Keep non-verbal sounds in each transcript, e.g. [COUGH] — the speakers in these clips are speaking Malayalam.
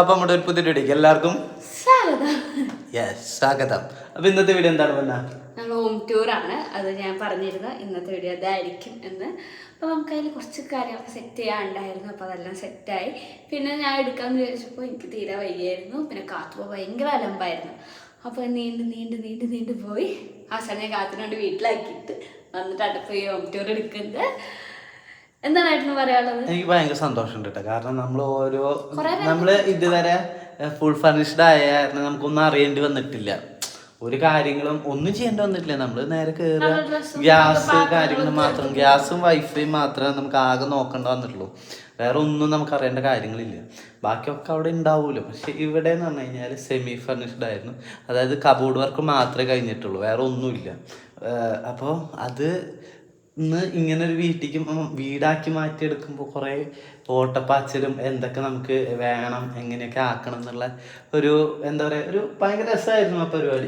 അപ്പൊ നമ്മുടെ ഒരു പുതിയ വീഡിയോക്ക് എല്ലാവർക്കും സ്വാഗതം. യെസ് സ്വാഗതം. അപ്പൊ ഇന്നത്തെ വീഡിയോ എന്താണ് വന്ന? ഹോം ടൂർ ആണ്. അത് ഞാൻ പറഞ്ഞിരുന്നു ഇന്നത്തെ വീഡിയോ അതായിരിക്കും എന്ന്. അപ്പോൾ നമുക്ക് അതിൽ കുറച്ച് കാര്യങ്ങളൊക്കെ സെറ്റ് ചെയ്യാണ്ടായിരുന്നു അപ്പോൾ അതെല്ലാം സെറ്റായി പിന്നെ ഞാൻ എടുക്കാമെന്ന് വിചാരിച്ചപ്പോൾ എനിക്ക് തീരെ വയ്യായിരുന്നു. പിന്നെ കാത്തുപോ ഭയങ്കര അലമ്പായിരുന്നു. അപ്പോൾ നീണ്ട് നീണ്ട് നീണ്ട് നീണ്ട് പോയി. അവസാനം ഞാൻ കാത്തിനോണ്ട് വീട്ടിലാക്കിയിട്ട് വന്നിട്ട് അടുപ്പ് ഈ ഹോം ടൂർ എടുക്കുന്നത്. എന്താണായിരുന്നു പറയാനുള്ളത്? എനിക്ക് ഭയങ്കര സന്തോഷമുണ്ട് കേട്ടോ കാരണം നമ്മൾ ഓരോ നമ്മൾ നമ്മൾ ഇതുവരെ ഫുൾ ഫർണിഷ്ഡ് ആയ കാരണം നമുക്കൊന്നും അറിയേണ്ടി വന്നിട്ടില്ല. ഒരു കാര്യങ്ങളും ഒന്നും ചെയ്യേണ്ടി വന്നിട്ടില്ല. നമ്മൾ നേരെ കയറുക ഗ്യാസ് കാര്യങ്ങൾ മാത്രം. ഗ്യാസും വൈഫൈയും മാത്രമേ നമുക്ക് ആകെ നോക്കേണ്ട വന്നിട്ടുള്ളൂ. വേറെ ഒന്നും നമുക്ക് അറിയേണ്ട കാര്യങ്ങളില്ല. ബാക്കിയൊക്കെ അവിടെ ഉണ്ടാവുമല്ലോ പക്ഷെ ഇവിടെ എന്ന് പറഞ്ഞു കഴിഞ്ഞാൽ സെമി ഫർണിഷ്ഡ് ആയിരുന്നു. അതായത് കബോർഡ് വർക്ക് മാത്രമേ കഴിഞ്ഞിട്ടുള്ളൂ. വേറെ ഒന്നുമില്ല. അപ്പോൾ അത് ഇന്ന് ഇങ്ങനെ ഒരു വീട്ടിലേക്ക് വീടാക്കി മാറ്റിയെടുക്കുമ്പോൾ കുറേ ഓട്ടപ്പാച്ചിലും എന്തൊക്കെ നമുക്ക് വേണം എങ്ങനെയൊക്കെ ആക്കണം എന്നുള്ള ഒരു എന്താ പറയുക ഒരു ഭയങ്കര രസമായിരുന്നു ആ പരിപാടി.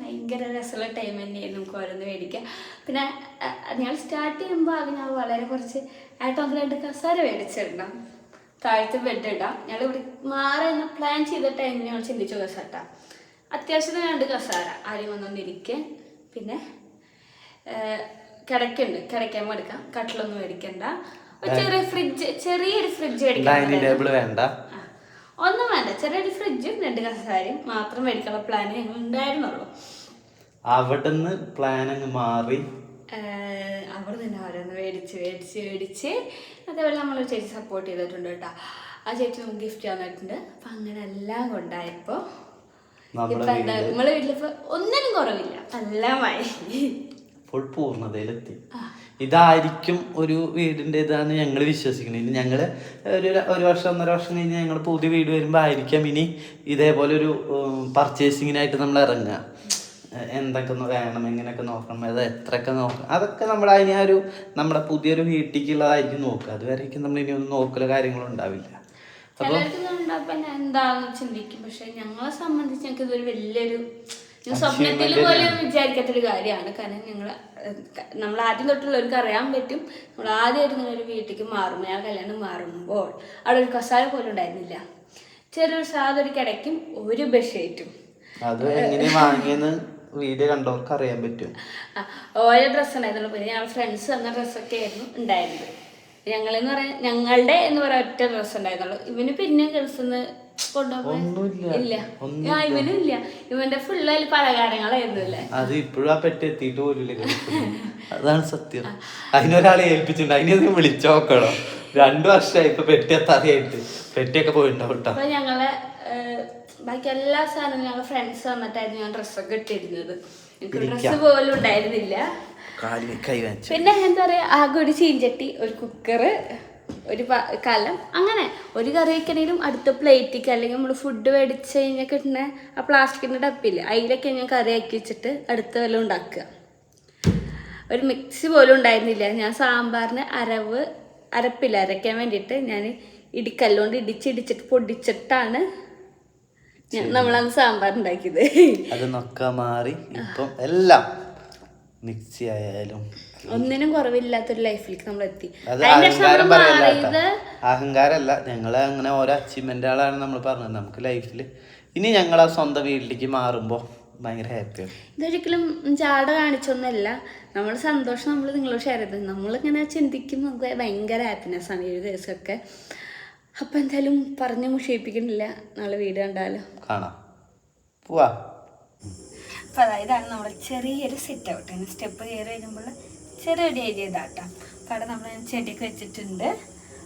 ഭയങ്കര രസമുള്ള ടൈം തന്നെയായിരുന്നു നമുക്ക് ഓരോന്ന് മേടിക്കുക പിന്നെ ഞങ്ങൾ സ്റ്റാർട്ട് ചെയ്യുമ്പോൾ അത് വളരെ കുറച്ച് ആയിട്ട് രണ്ട് കസാര മേടിച്ചിടണം. താഴത്തെ ബെഡ് ഇടാം. ഞങ്ങൾ ഇവിടെ മാറി എന്ന് പ്ലാൻ ചെയ്ത ടൈമിൽ ഞങ്ങൾ ചിന്തിച്ചു കസാട്ട അത്യാവശ്യത്തിന് രണ്ട് കസാര. ആരും വന്നൊന്നിരിക്കെ പിന്നെ കിടക്കുണ്ട് കിടക്കാൻ എടുക്കാം കട്ടിലൊന്നും മേടിക്കണ്ട. ചെറിയ ഫ്രിഡ്ജ് ചെറിയൊരു ഫ്രിഡ്ജ് ടേബിൾ വേണ്ട. ഒന്നും വേണ്ട. ചെറിയൊരു ഫ്രിഡ്ജും രണ്ട് കസാരയും മാത്രം മേടിക്കാനുള്ള പ്ലാൻ ഉണ്ടായിരുന്നുള്ളൂ. അവിടുന്ന് പ്ലാൻ അങ്ങ് മാറി. ഏഹ് അവിടെ നിന്ന് ഓരോന്ന് മേടിച്ച് മേടിച്ച് മേടിച്ച്. അതേപോലെ നമ്മൾ ചേച്ചി സപ്പോർട്ട് ചെയ്തിട്ടുണ്ട് കേട്ടോ. ആ ചേച്ചി നമുക്ക് ഗിഫ്റ്റ് തന്നിട്ടുണ്ട് അപ്പം അങ്ങനെ എല്ലാം കൊണ്ടായപ്പോൾ നമ്മുടെ ഇപ്പം എന്താ നമ്മളെ വീട്ടിലിപ്പോൾ ഒന്നിനും കുറവില്ല. എല്ലാമായി. ഫുൾ പൂർണതയിലെത്തി. ഇതായിരിക്കും ഒരു വീടിന്റെ ഇതാണ് ഞങ്ങൾ വിശ്വസിക്കുന്നത്. ഇനി ഞങ്ങൾ ഒരു ഒരു വർഷം ഒന്നര വർഷം കഴിഞ്ഞ് ഞങ്ങൾ പുതിയ വീട് വരുമ്പോൾ ആയിരിക്കാം ഇനി ഇതേപോലെ ഒരു പർച്ചേസിങ്ങിനായിട്ട് നമ്മൾ ഇറങ്ങുക. എന്തൊക്കെ വേണം എങ്ങനെയൊക്കെ നോക്കണം അത് എത്രയൊക്കെ നോക്കണം അതൊക്കെ നമ്മൾ അതിനെ ഒരു നമ്മുടെ പുതിയൊരു വീട്ടിലേക്കുള്ളതായിരിക്കും നോക്കുക. അതുവരെയൊക്കെ നമ്മൾ ഇനി ഒന്നും നോക്കലോ കാര്യങ്ങളോ ഉണ്ടാവില്ല. ചിലർക്ക് എന്താണെന്ന് ചിന്തിക്കും. പക്ഷെ ഞങ്ങളെ സംബന്ധിച്ച് ഞങ്ങൾക്ക് ഇതൊരു വലിയൊരു ഞാൻ സ്വപ്നത്തിൽ പോലും വിചാരിക്കാത്തൊരു കാര്യമാണ്. കാരണം ഞങ്ങൾ നമ്മൾ ആദ്യം തൊട്ടുള്ളവർക്ക് അറിയാൻ പറ്റും. നമ്മൾ ആദ്യമായിട്ട് ഇങ്ങനെ ഒരു വീട്ടിലേക്ക് മാറുമ്പോൾ ഞാൻ കല്യാണം മാറുമ്പോൾ അവിടെ ഒരു കസാര പോലും ഉണ്ടായിരുന്നില്ല. ചെറിയൊരു സാധനം ഒരു കിടക്കും ഒരു ബെഡ്ഷീറ്റും. അത് എങ്ങനെ വാങ്ങിയെന്ന് വീഡിയോ കണ്ടവർക്ക് അറിയാൻ പറ്റും. ഓരോ ഡ്രസ്സ് ഉണ്ടായിരുന്നുള്ളൂ. പിന്നെ ഞങ്ങൾ ഫ്രണ്ട്സ് തന്ന ഡ്രസ്സൊക്കെ ആയിരുന്നു ഉണ്ടായിരുന്നത്. ഞങ്ങളെന്ന് പറയാൻ ഞങ്ങളുടെ എന്ന് പറയാൻ ഒറ്റ ഡ്രസ്സ് ഉണ്ടായിരുന്നുള്ളൂ. ഇവന് പിന്നെ ഗൾഫിൽ നിന്ന് കൊണ്ടുപോകാൻ ഒന്നുമില്ല. ഇല്ല. ആ, ഇവനും ഇല്ല ഇവന്റെ ഫുള്ള് പലകാരങ്ങളായിരുന്നു അല്ലേ? അത് ഇപ്പോഴും ആ പെട്ടി എത്തിയിട്ട് പോലും [LAUGHS] അതാണ് സത്യം. അതിനൊരാളെ ഏൽപ്പിച്ചിട്ടുണ്ട്. അതിനെ വിളിച്ചു നോക്കണം. രണ്ടു വർഷമായി ഇപ്പൊ പെട്ടി എത്താതെയായിട്ട്. പെട്ടിയൊക്കെ പോയിട്ടുണ്ടാവും അപ്പൊ ഞങ്ങളെ ബാക്കി എല്ലാ സാധനവും ഞങ്ങൾ ഫ്രണ്ട്സ് വന്നിട്ടായിരുന്നു ഞാൻ ഡ്രസ്സൊക്കെ ഇട്ടിരുന്നത്. എനിക്ക് ഡ്രസ്സ് പോലും ഉണ്ടായിരുന്നില്ല. പിന്നെ എന്താ പറയാ? ആകെ ഒരു ചീഞ്ചട്ടി ഒരു കുക്കറ് ഒരു കലം. അങ്ങനെ ഒരു കറി വെക്കണേലും അടുത്ത പ്ലേറ്റിക്ക് അല്ലെങ്കിൽ നമ്മൾ ഫുഡ് മേടിച്ച് കഴിഞ്ഞാൽ കിട്ടുന്ന ആ പ്ലാസ്റ്റിക്കിന്റെ ഡപ്പില്ല അതിലൊക്കെ ഞാൻ കറി ആക്കി വെച്ചിട്ട് അടുത്ത വല്ലതും ഉണ്ടാക്കുക. ഒരു മിക്സി പോലും ഉണ്ടായിരുന്നില്ല. ഞാൻ സാമ്പാറിന് അരവ് അരപ്പില്ല അരയ്ക്കാൻ വേണ്ടിയിട്ട് ഞാൻ ഇടിക്കല്ലുകൊണ്ട് ഇടിച്ചിടിച്ചിട്ട് പൊടിച്ചിട്ടാണ് നമ്മളന്ന് സാമ്പാർ ഉണ്ടാക്കിയത്. അത് നൊക്ക മാറി. ഇപ്പം എല്ലാം മിക്സി ആയാലും ഒന്നിനും കുറവില്ലാത്തൊരു ലൈഫിലേക്ക് നമ്മൾ എത്തി. അത് അതിന്റെ ശേഷം അഹങ്കാരം നമ്മൾ പറയല്ല കേട്ടോ. അഹങ്കാരല്ല. ഞങ്ങൾ അങ്ങനെ ഓരോ അച്ചീവ്മെന്റ് ആളാണ് നമ്മൾ പറഞ്ഞത്. നമുക്ക് ലൈഫിൽ ഇനി ഞങ്ങൾ ആ സ്വന്തം വീട്ടിലേക്ക് മാറുമ്പോൾ ഭയങ്കര ഹാപ്പിയാണ് ഇതൊരിക്കലും ചാട കാണിച്ചൊന്നല്ല. നമ്മൾ സന്തോഷം നമ്മൾ നിങ്ങളോട് ഷെയർ ചെയ്തത്. നമ്മളിങ്ങനെ ചിന്തിക്കും നമുക്ക് ഭയങ്കര ഹാപ്പിനെസ് ആണ് ഈ ഒരു ദിവസമൊക്കെ. അപ്പം എന്തായാലും പറഞ്ഞ് മുഷിയിപ്പിക്കണില്ല നാളെ വീട് കണ്ടാലോ? കാണാം. പോവാ. അപ്പം അതായതാണ് നമ്മുടെ ചെറിയൊരു സെറ്റ് ഔട്ട് സ്റ്റെപ്പ് കയറി വരുമ്പോൾ ചെറിയൊരു ഏരിയ ഇതാട്ടോ. അപ്പം അവിടെ നമ്മൾ ചെടിയൊക്കെ വെച്ചിട്ടുണ്ട്.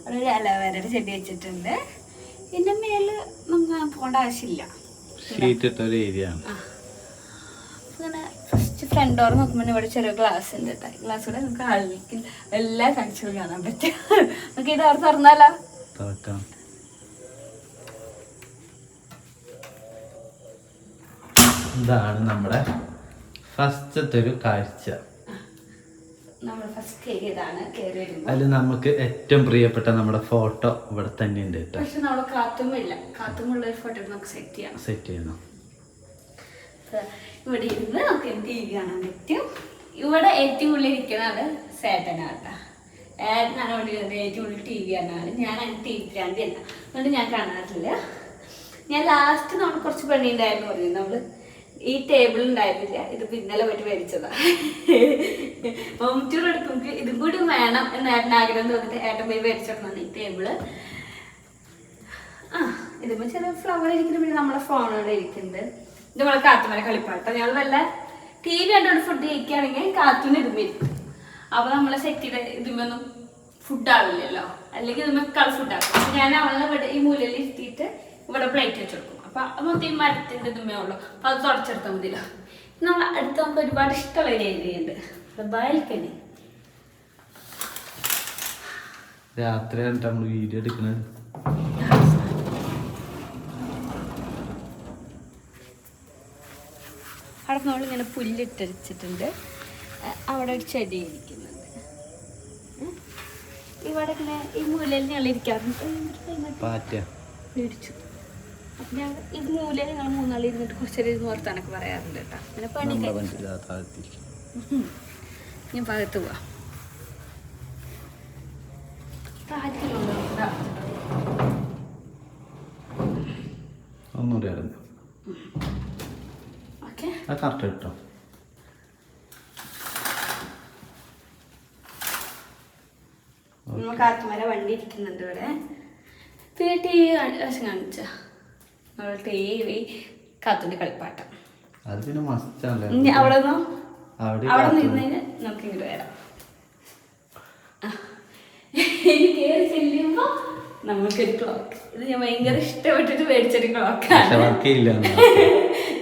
അവിടെ ഒരു അലവേരയുടെ ചെടി വെച്ചിട്ടുണ്ട്. ഇതിന്റെ മേൽ നമുക്ക് പോകേണ്ട ആവശ്യമില്ല. അങ്ങനെ ഫസ്റ്റ് ഫ്രണ്ട് ഡോർ നോക്കുമ്പോൾ ഇവിടെ ചെറിയ ഗ്ലാസ് ഉണ്ട് കേട്ടോ. ഗ്ലാസ് കൂടെ നമുക്ക് ആളിലേക്ക് എല്ലാ കാഴ്ചകളും കാണാൻ പറ്റും. നമുക്ക് ഈ ഡോർ തുറന്നാലോ? തുറക്കാം. ഇതാണ് നമ്മുടെ ഫസ്റ്റത്തെ ഒരു കാഴ്ച നമ്മൾ ഫസ്റ്റ് കയറി ഇതാണ് കയറി വരുമ്പോൾ അതിൽ നമുക്ക് ഏറ്റവും പ്രിയപ്പെട്ട നമ്മുടെ ഫോട്ടോ ഇവിടെ തന്നെ ഉണ്ട് കേട്ടോ. പക്ഷെ നമ്മൾ കാത്തുമില്ല. കാത്തുമുള്ള ഒരു ഫോട്ടോ നമുക്ക് സെറ്റ് ചെയ്യാം സെറ്റ് ചെയ്യണം. ഇവിടെ ഇരുന്ന് നമുക്ക് എന്ത് ചെയ്യുകയാണെന്ന് പറ്റും? ഇവിടെ ഏറ്റവും ഉള്ളിൽ ഇരിക്കുന്നത് സേട്ടനാട്ടാ ഏട്ടനാണ് ഇവിടെ ഇരുന്നത്. ഏറ്റവും കൂടുതൽ ടി വി കാണാറ് ഞാൻ അതിന് ടി വി ഭ്രാന്തിയല്ല അതുകൊണ്ട് ഞാൻ കാണാറില്ല. ഞാൻ ലാസ്റ്റ് നമ്മൾ കുറച്ച് പണി ഉണ്ടായിരുന്നു പറഞ്ഞു നമ്മൾ ഈ ടേബിൾ ഉണ്ടായിരുന്നില്ല. ഇത് പിന്നലെ പറ്റി മേടിച്ചതാ. ഹോം ടൂർ എടുക്കുമ്പോൾ ഇതും കൂടി വേണം എന്ന് ഏട്ടൻ ആഗ്രഹം തോന്നിട്ട് ഏട്ടൻ പോയി മേടിച്ചിടണം ഈ ടേബിൾ ആ ഇതിപ്പോ ചെറിയ ഫ്ലവർ ഇരിക്കുന്ന. പിന്നെ നമ്മളെ ഫോണോടെ ഇരിക്കുന്നുണ്ട്. ഇത് നമ്മളെ കാത്തുമല കളിപ്പാട്ടം. ഞങ്ങൾ വല്ല ടി വി കണ്ടുകൊണ്ട് ഫുഡ് കഴിക്കുകയാണെങ്കിൽ കാത്തുനിന്ന് ഇരുമ്പിരിക്കും അപ്പൊ നമ്മളെ സെറ്റ് ചെയ്ത ഇതുമൊന്നും ഫുഡ് ആവില്ലല്ലോ. അല്ലെങ്കിൽ ഇതുമ്മ കളർ ഫുഡ് ആക്കും. ഞാൻ അവളെ ഇവിടെ ഈ മൂലയിൽ ഇരുത്തിയിട്ട് ഇവിടെ പ്ലേറ്റ് വെച്ചു കൊടുക്കും. അപ്പൊ മൊത്തം ഈ മരത്തിന്റെ ഇതുമേ ഉള്ളൂ. അപ്പൊ അത് തുടച്ചെടുത്താൽ മതിയല്ലോ. നമ്മൾ അടുത്ത് നമുക്ക് ഒരുപാട് ഇഷ്ടമുള്ള ഒരു ഏരിയ ഉണ്ട് ബാൽക്കണി. രാത്രിയാണ് നമ്മൾ വീഡിയോ എടുക്കുന്നത് അവിടെ നമ്മൾ ഇങ്ങനെ പുല്ലിട്ടരിച്ചിട്ടുണ്ട്. അവിടെ ഒരു ചെടി ഇരിക്കുന്നുണ്ട്. ഇവിടെ ഇങ്ങനെ ഈ മൂലയിൽ ഞങ്ങൾ ഇരിക്കാറുണ്ട് പാറ്റ. മേടിച്ചു. അപ്പം ഞങ്ങൾ മൂലയിൽ ഞങ്ങൾ മൂന്നാൾ ഇരുന്നിട്ട് കുറച്ചേരം ഇരുന്ന് ഓർത്താനൊക്കെ പറയാറുണ്ട് കേട്ടോ. അങ്ങനെ പണി ഞാൻ ഭാഗത്ത് പോവാം. താല്പര്യമുണ്ടോ ഇതാ. ഒന്നുകൂടി ആയിരുന്നു ഓക്കെ. അത് കറക്റ്റ് കിട്ടോ. നമ്മൾ കാത്തുമല വണ്ടി ഇരിക്കുന്നുണ്ട് ഇവിടെ. കാണിച്ചാ കാണിച്ച? നമ്മൾ കാത്തുന്റെ കളിപ്പാട്ടം. അത് പിന്നെ അവിടെ അവിടെ അവിടെ നിന്ന് നമുക്ക് ഇങ്ങോട്ട് വരാം. ആ. ഇനി കയറി ചെല്ലുമ്പോൾ നമുക്കൊരു ക്ലോക്ക് ഇത് ഞാൻ ഭയങ്കര ഇഷ്ടപ്പെട്ടിട്ട് മേടിച്ചൊരു ക്ലോക്കാണ്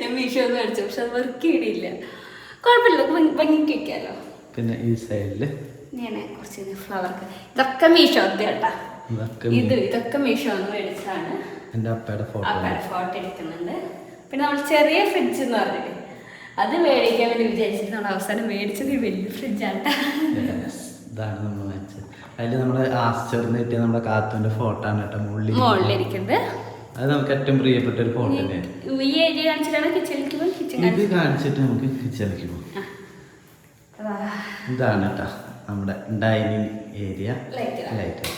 ഞാൻ മീഷോ ഒന്ന് മേടിച്ചു പക്ഷെ അത് വർക്ക് ചെയ്യണില്ല. കുഴപ്പമില്ല ഭംഗി- ഭംഗിക്ക് വെക്കാമല്ലോ പിന്നെ ഈ സൈഡിൽ ഞാൻ കുറച്ച് ഫ്ലവർ ഇതൊക്കെ മീഷോ കേട്ടാ ഇതൊക്കെ ഇത് ഇതൊക്കെ മീഷോ മേടിച്ചതാണ്. എന്റെ അപ്പയുടെ ഫോട്ടോ അപ്പയുടെ ഫോട്ടോ എടുക്കുന്നുണ്ട്. പിന്നെ നമ്മൾ ചെറിയ ഫ്രിഡ്ജ് എന്ന് പറഞ്ഞിട്ട് അത് മേടിക്കാൻ വേണ്ടി വിചാരിച്ചിട്ട് നമ്മൾ അവസാനം മേടിച്ചത് ഈ വലിയ ഫ്രിഡ്ജാണ് ഇതാണ് നമ്മൾ വാങ്ങിച്ചത് അതിൽ നമ്മുടെ ആസ്റ്ററിന് കിട്ടിയ നമ്മുടെ കാത്തുവിന്റെ ഫോട്ടോ ആണ് കേട്ടോ മുകളിൽ മുകളിലിരിക്കുന്നത്. അത് നമുക്ക് ഏറ്റവും പ്രിയപ്പെട്ട ഒരു ഫോട്ടോ തന്നെയാണ്. ഈ ഏരിയ കാണിച്ചിട്ടാണ് കിച്ചണിലേക്ക് കിച്ചൺ ഇത് കാണിച്ചിട്ട് നമുക്ക് കിച്ചണിലേക്ക് പോകും ഇതാണ് കേട്ടോ നമ്മുടെ ഡൈനിങ് ഏരിയ ലൈറ്റ്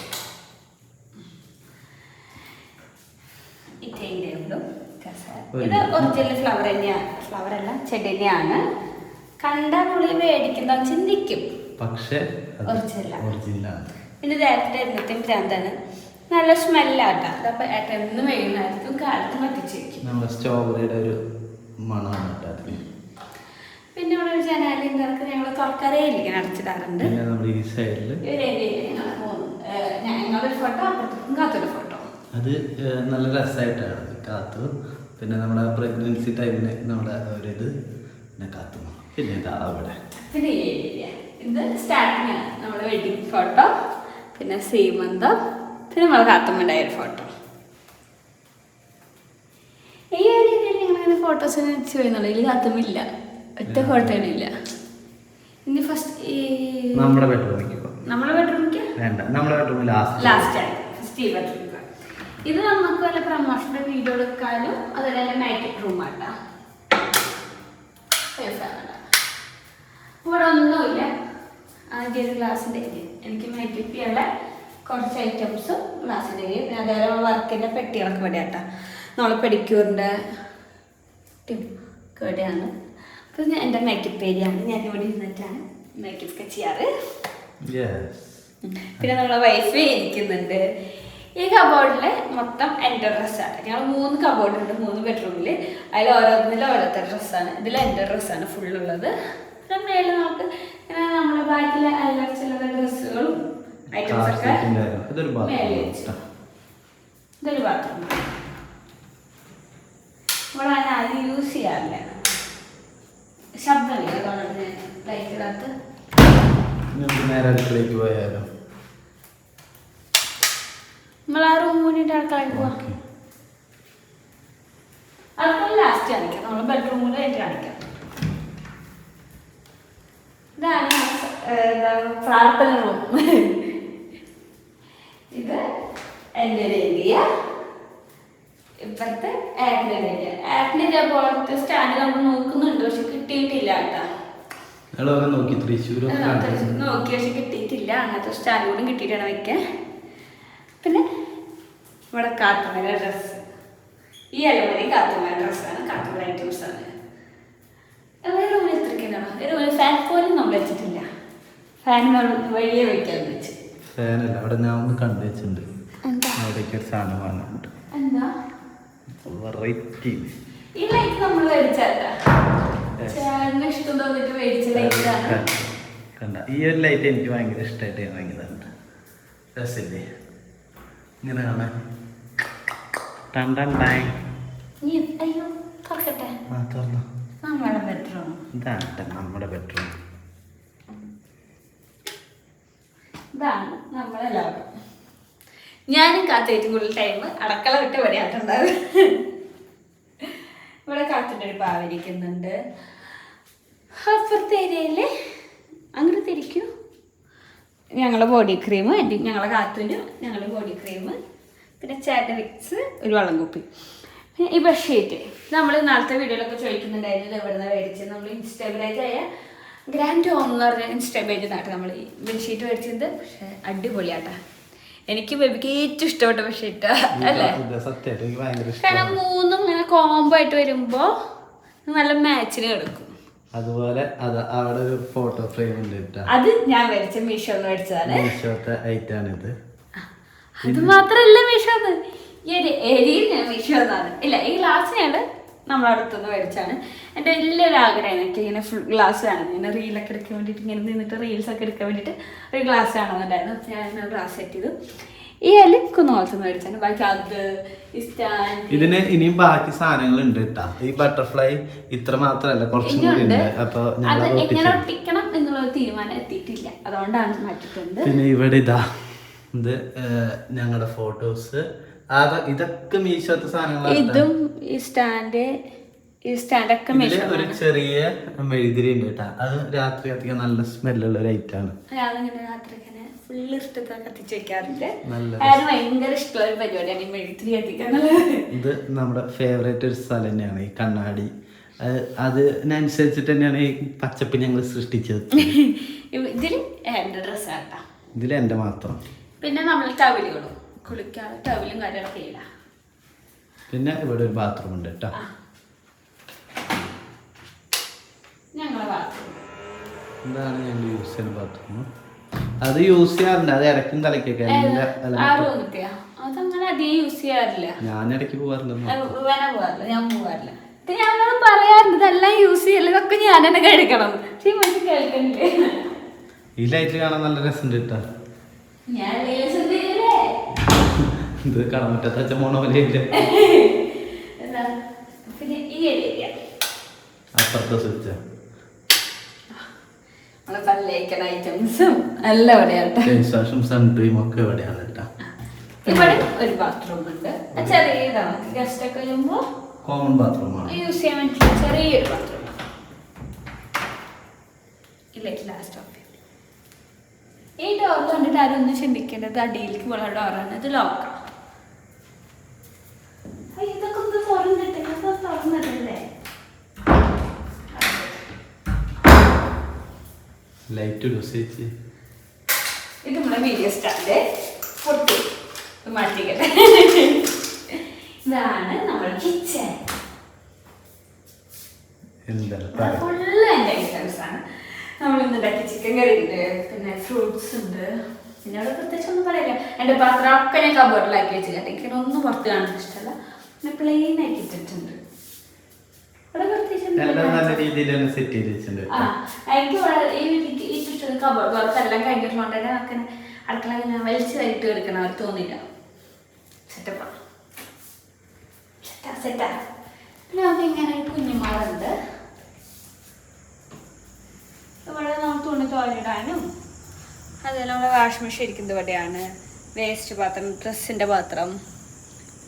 ഈ ടേബിളും ഒരു ഇത് ഒറിജിനൽ ഫ്ലവർ തന്നെയാണ് ഫ്ലവർ അല്ല ചെടി തന്നെയാണ്. കണ്ടാൽ പുള്ളി മേടിക്കുന്ന ചിന്തിക്കും. പക്ഷേ. ഒറിജിനലാണ്. പിന്നെ നേരത്തെ എന്നത്തെയും ഭ്രാന്താണ് നല്ല സ്മെല്ലാട്ടാ. ഏട്ടൻ എന്ന് കാലത്ത് നമ്മുടെ സ്ട്രോബെറിയുടെ ഒരു മണമാണ് കേട്ടോ പിന്നെ ഇവിടെ ഒരു ജനാലയും ഞങ്ങൾ തുറക്കാറേ ഇരിക്കണം അടച്ചിടാറുണ്ട്. നമ്മുടെ ഈ സൈഡിൽ ഞങ്ങളൊരു ഫോട്ടോ അപ്പുറത്തേക്കും കാത്തൊരു ഫോട്ടോ അത് നല്ല രസമായിട്ടാണ് കാത്തു. പിന്നെ നമ്മുടെ പ്രഗ്നൻസി ടൈമിന് നമ്മുടെ ഒരിത് പിന്നെ കാത്തു പിന്നെ ഇതാ അവിടെ. പിന്നെ ഇത് സ്റ്റാർട്ടിങ് നമ്മുടെ വെഡിങ് ഫോട്ടോ പിന്നെ സീമന്തം പിന്നെ നമ്മൾ കാത്തമ്മയുടെ ഒരു ഫോട്ടോ ഈ ഒരു രീതിയിൽ ഞങ്ങളിങ്ങനെ ഫോട്ടോസ് വെച്ച് വരുന്നുള്ളൂ. ഇതിൽ കാത്തുമ്മില്ല ഒറ്റ ഫോട്ടോ ഇല്ല ഇനി ഫസ്റ്റ് ഈ നമ്മുടെ ബെഡ്റൂമിലേക്ക് നമ്മുടെ ബെഡ്റൂമിലേക്ക് വേണ്ട. നമ്മുടെ ബെഡ്റൂമിൽ ലാസ്റ്റ് ലാസ്റ്റ് ആയി. ഫസ്റ്റ് ഈ ബെഡ്റൂം ഇത് നമുക്ക് വല്ല പ്രമോഷണൽ വീഡിയോ എടുക്കാനും അതുപോലെ നൈറ്റ് റൂം ആട്ടാ. ഇവിടെ ഒന്നുമില്ല. ആദ്യം ഒരു ഗ്ലാസിന്റെ എനിക്ക് മേക്കപ്പ് ചെയ്യാനുള്ള കുറച്ച് ഐറ്റംസും ഗ്ലാസിന്റെ പിന്നെ അതേപോലെ വർക്കിന്റെ പെട്ടികളൊക്കെ ഇവിടെ ആട്ടാ നമ്മളെ പെഡിക്യൂറിന്റെ ഇവിടെയാണ്. അപ്പോൾ ഞാൻ എന്റെ മേക്കപ്പ് ഏരിയ ആണ്. ഞാൻ ഇവിടെ ഇരുന്നിട്ടാണ് മേക്കപ്പ് ഒക്കെ ചെയ്യാറ്. പിന്നെ നമ്മളെ വൈഫ് ഇരിക്കുന്നുണ്ട്. ഈ കബോർഡിൽ മൊത്തം എന്റെ ഡ്രസ്സാണ് ഞങ്ങൾ മൂന്ന് കബോർഡ് ഉണ്ട് മൂന്ന് ബെഡ്റൂമിൽ അതിൽ ഓരോന്നിലും ഓരോരുത്തർ ഡ്രസ്സാണ് ഇതിൽ എന്റെ ഡ്രസ്സാണ് ഫുള്ളുള്ളത് പിന്നെ മേലെ നമുക്ക് ഇങ്ങനെ നമ്മുടെ ബാക്കിലെ എല്ലാ ചില ഡ്രസ്സുകളും ഐറ്റംസ് ഒക്കെ കാർത്തിക്കിന്റെ ഇതൊരു മേലെ ബാത്റൂം വെച്ചു. ഇതൊരു ബാത്റൂം ഇവിടെ ഞാൻ ആരും യൂസ് ചെയ്യാറില്ല. ശബ്ദമില്ല. അതുകൊണ്ട് ലൈറ്റ് ഇടാത്ത നമുക്ക് നേരെ അടുത്തേക്ക് പോയാലോ? നമ്മൾ ആ റൂം കൂടിയിട്ട് അടുക്കളയിൽ പോവാം. അടുക്കള ലാസ്റ്റ് കാണിക്കാം. നമ്മൾ ബെഡ്റൂമിൽ ആയിട്ട് കാണിക്കാം. ഇതാണ് പ്രാർത്ഥന റൂം ഇത് എന്റെ ഒരു ഏരിയ. ഇപ്പുറത്തെ ആറ്റിന്റെ ഏരിയ. ആറ്റിന്റെ ഇതേപോലത്തെ സ്റ്റാൻഡ് നമ്മൾ നോക്കുന്നുണ്ട് പക്ഷെ കിട്ടിയിട്ടില്ല കേട്ടോ. നോക്കി കണ്ടു നോക്കി പക്ഷെ കിട്ടിയിട്ടില്ല. അങ്ങനത്തെ സ്റ്റാൻഡ് കൂടി കിട്ടിയിട്ടാണ് വെക്കാൻ പിന്നെ ഇവിടെ കാട്ടുമല ഡ്രസ്സ് ഈ അലമാരി കാട്ടുമല ഡ്രസ്സാണ് കാട്ടുമല ഐറ്റംസ് ആണ്. വേറെ റൂമിൽ എത്രയ്ക്കാണോ? ഒരു ഫാൻ പോലും നമ്മൾ വെച്ചിട്ടില്ല. ഫാൻ വഴിയെ വെക്കാൻ വെച്ച്. ഫാനല്ല അവിടെ ഞാൻ ഒന്ന് കണ്ടു വെച്ചിട്ടുണ്ട്. അവിടേക്ക് ഒരു സാധനം വാങ്ങുന്നുണ്ട് എന്താ? വെറൈറ്റി ഈ ലൈറ്റ് നമ്മൾ മേടിച്ചല്ല ചേട്ടന് ഇഷ്ടം തോന്നിട്ട് മേടിച്ച ലൈറ്റാണ് കണ്ട. ഈ ഒരു ലൈറ്റ് എനിക്ക് ഭയങ്കര ഇഷ്ടമായിട്ട് ഞാൻ വാങ്ങിയതാണ്. രസമില്ലേ? ഇങ്ങനെ കാണാൻ ടൺ ടൺ ടാങ് നീ അയ്യോ തുറക്കട്ടെ. ആ തുറന്നു. നമ്മളെ ബെഡ്റൂം ഇതാണ് നമ്മുടെ ബെഡ്റൂം ഇതാണ് നമ്മളെ ലോകം ഞാനും കാത്തേറ്റും കൂടുതൽ ടൈം അടക്കള വിട്ട് പണിയാട്ടുണ്ടാവും ഇവിടെ കാത്തിന്റെ ഒരു പാവരിക്കുന്നുണ്ട് അപ്പുറത്തെ ഏരിയയിൽ അങ്ങോട്ട് തിരിക്കൂ. ഞങ്ങളെ ബോഡി ക്രീം എന്റെ ഞങ്ങളെ കാത്തുവിന് ഞങ്ങളെ ബോഡി ക്രീം പിന്നെ ചേട്ട വിക്സ് ഒരു വെള്ളം കുപ്പി. പിന്നെ ഈ ബെഡ്ഷീറ്റ് നമ്മൾ നാളത്തെ വീഡിയോയിലൊക്കെ ചോദിക്കുന്നുണ്ടായിരുന്നു എവിടെ നിന്ന് മേടിച്ചത്. നമ്മൾ ഇൻസ്റ്റാബിലൈറ്റ് ആയ ഗ്രാൻഡ് ഹോം എന്ന് പറഞ്ഞ ഇൻസ്റ്റാ പേജ് നാട്ട് നമ്മൾ ഈ ബെഡ്ഷീറ്റ് മേടിച്ചത് പക്ഷേ അടിപൊളിയാട്ടാ. എനിക്ക് ബേബിക്ക് ഏറ്റവും ഇഷ്ടപ്പെട്ട ബെഡ്ഷീറ്റ് അല്ലേ? കാരണം മൂന്നും ഇങ്ങനെ കോംബോ ആയിട്ട് വരുമ്പോൾ നല്ല മാച്ചിന് കിടക്കും. അതുപോലെ അത് അവിടെ ഒരു ഫോട്ടോ ഫ്രെയിം ഉണ്ട് കേട്ടോ. അത് ഞാൻ മേടിച്ച മീഷോ മേടിച്ചതാണ് മീഷോത്തെ ഐറ്റാണിത് അത് മാത്രല്ല മീഷോന്ന്. ഈ ഒരു ഏരിയയിൽ ഞാൻ മീഷോന്നാണ്. ഇല്ല ഈ ഗ്ലാസ് ഞാൻ നമ്മളെ അടുത്തുനിന്ന് മേടിച്ചാണ് എന്റെ വലിയൊരു ആഗ്രഹം എനിക്ക് ഇങ്ങനെ ഫുൾ ഗ്ലാസ് വേണം. ഇങ്ങനെ റീലൊക്കെ എടുക്കാൻ വേണ്ടിയിട്ട് ഇങ്ങനെ നിന്നിട്ട് റീൽസ് ഒക്കെ എടുക്കാൻ വേണ്ടിയിട്ട് ഒരു ഗ്ലാസ് വേണമെന്നുണ്ടായിരുന്നു അപ്പോൾ ഞാൻ ഗ്ലാസ് സെറ്റ് ചെയ്തു. ഈ എലി കുന്നോളത്ത് മേടിച്ചാണ് ബാക്കി അത് ഈ സ്റ്റാൻഡ്. ഇതിന് ഇനിയും ബാക്കി സാധനങ്ങൾ ഉണ്ട് കേട്ടാ ഈ ബട്ടർഫ്ലൈ ഇത്ര മാത്രല്ല കുറച്ചും കൂടി ഉണ്ട്. അപ്പൊ അത് എങ്ങനെ ഒട്ടിക്കണം എന്നുള്ള ഒരു തീരുമാനം എത്തിയിട്ടില്ല. അതുകൊണ്ടാണ് മാറ്റിട്ടുണ്ട് പിന്നെ ഇവിടെ ഇതാ ഇത് ഞങ്ങളുടെ ഫോട്ടോസ് ഇതൊക്കെ മീശോത്തെ സാധനങ്ങളാണ് ഇതും ഈ സ്റ്റാൻഡ് ഈ സ്റ്റാൻഡൊക്കെ ഒരു ചെറിയ മെഴുതിരി ഉണ്ട് കേട്ടാ അത് രാത്രി അധികം നല്ല സ്മെല്ലുള്ള ഒരു ഐറ്റാണ് രാത്രി ഫുള്ള് ഇഷ്ടത്തെ കത്തിച്ച് വെക്കാറുണ്ട് നല്ല അതിന് ഭയങ്കര ഇഷ്ടമുള്ള ഒരു പരിപാടിയാണ്. ഈ മെഴുത്തിരി കത്തിക്കാന്നുള്ളത് ഇത് നമ്മുടെ ഫേവറേറ്റ് ഒരു സ്ഥലം തന്നെയാണ് ഈ കണ്ണാടി. അത് അതിനനുസരിച്ചിട്ട് തന്നെയാണ് ഈ പച്ചപ്പ് ഞങ്ങൾ സൃഷ്ടിച്ചത്. [LAUGHS] ഇതിൽ എന്റെ ഡ്രസ്സാട്ടാ ഇതിൽ എന്റെ മാത്രം. പിന്നെ നമ്മൾ ടവലുകളും കുളിക്കാതെ ടവലും കാര്യങ്ങളൊക്കെ പിന്നെ ഇവിടെ ഒരു ബാത്റൂം ഉണ്ട് കേട്ടോ ഞങ്ങളുടെ ഞങ്ങളെ ബാത്റൂം ഇതാണ് ഞങ്ങൾ യൂസ് ചെയ്യുന്ന ബാത്റൂം അത് യൂസ് ചെയ്യാറുണ്ട്. അത് ഇടയ്ക്കും തലയ്ക്കൊക്കെ. അതങ്ങനെ അധികം യൂസ് ചെയ്യാറില്ല. ഞാൻ ഇടയ്ക്ക് പോവാറില്ല. വേന പോകാറില്ല ഞാൻ പറയാറുണ്ട്. ഇതെല്ലാം യൂസ് ചെയ്യല്ല ഇതൊക്കെ ഞാൻ തന്നെ കഴിക്കണം പക്ഷെ ഈ മനുഷ്യൻ കേൾക്കണില്ലേ? ഈ ലൈറ്റ് കാണാൻ നല്ല രസമുണ്ട് കേട്ടോ. ഞാൻ reels ചെയ്തില്ലേ? ഇത് കടമറ്റത്ത് പോലെ [LAUGHS] അപ്പുറത്തെ സ്വിച്ച് നമ്മളെ പല്ലേക്കണ ഐറ്റംസും എല്ലാം ഇവിടെയാട്ടെ. ഫേസ് വാഷും സൺ ക്രീമും ഒക്കെ ഇവിടെയാണ് കേട്ടോ. ഇവിടെ ഒരു ബാത്റൂം ഉണ്ട്. ചെറിയതാണ് ഗസ്റ്റ് ഒക്കെ വരുമ്പോ കോമൺ ബാത്റൂമാണ് യൂസ് ചെയ്യാൻ പറ്റിയ ചെറിയൊരു ബാത്റൂം ഇല്ലെങ്കിൽ ലാസ്റ്റ് ഓഫ് ഈ ഡോർ കണ്ടിട്ട് ആരും ഒന്നും ചിന്തിക്കേണ്ടത് അടിയിലേക്ക് പോലുള്ള ഡോറാണ് ഇത് ലോക്കാം ഇതൊക്കെ ഒന്ന് തുറന്നിട്ട് ഇതൊക്കെ തുറന്നിട്ടല്ലേ ലൈറ്റ് ഡോസേജ് ഇത് നമ്മുടെ വീഡിയോ സ്റ്റാൻഡ് പൊട്ടി മാറ്റിക്കട്ടെ. ഇതാണ് നമ്മുടെ കിച്ചൺ ഫുള്ള് എന്റെ ഐറ്റംസ് ആണ്. നമ്മൾ ഇന്ന് ഉണ്ടാക്കിയ ചിക്കൻ കറി ഉണ്ട് പിന്നെ ഫ്രൂട്ട്സ് ഉണ്ട്. പിന്നെ അവിടെ പ്രത്യേകിച്ച് ഒന്നും പറയില്ല. എന്റെ പാത്രം ഒക്കെ ഞാൻ കബോർഡിലാക്കി വെച്ചിട്ടുണ്ട്. എനിക്ക് ഒന്നും പുറത്ത് കാണാൻ ഇഷ്ടമല്ല. പിന്നെ പ്ലെയിൻ ആക്കി ഇട്ടിട്ടുണ്ട്. എല്ലാം സെറ്റ് എനിക്ക് ഈ എല്ലാം തോന്നില്ല നമ്മുടെ വേസ്റ്റ് പാത്രം ഡ്രസ്സിന്റെ പാത്രം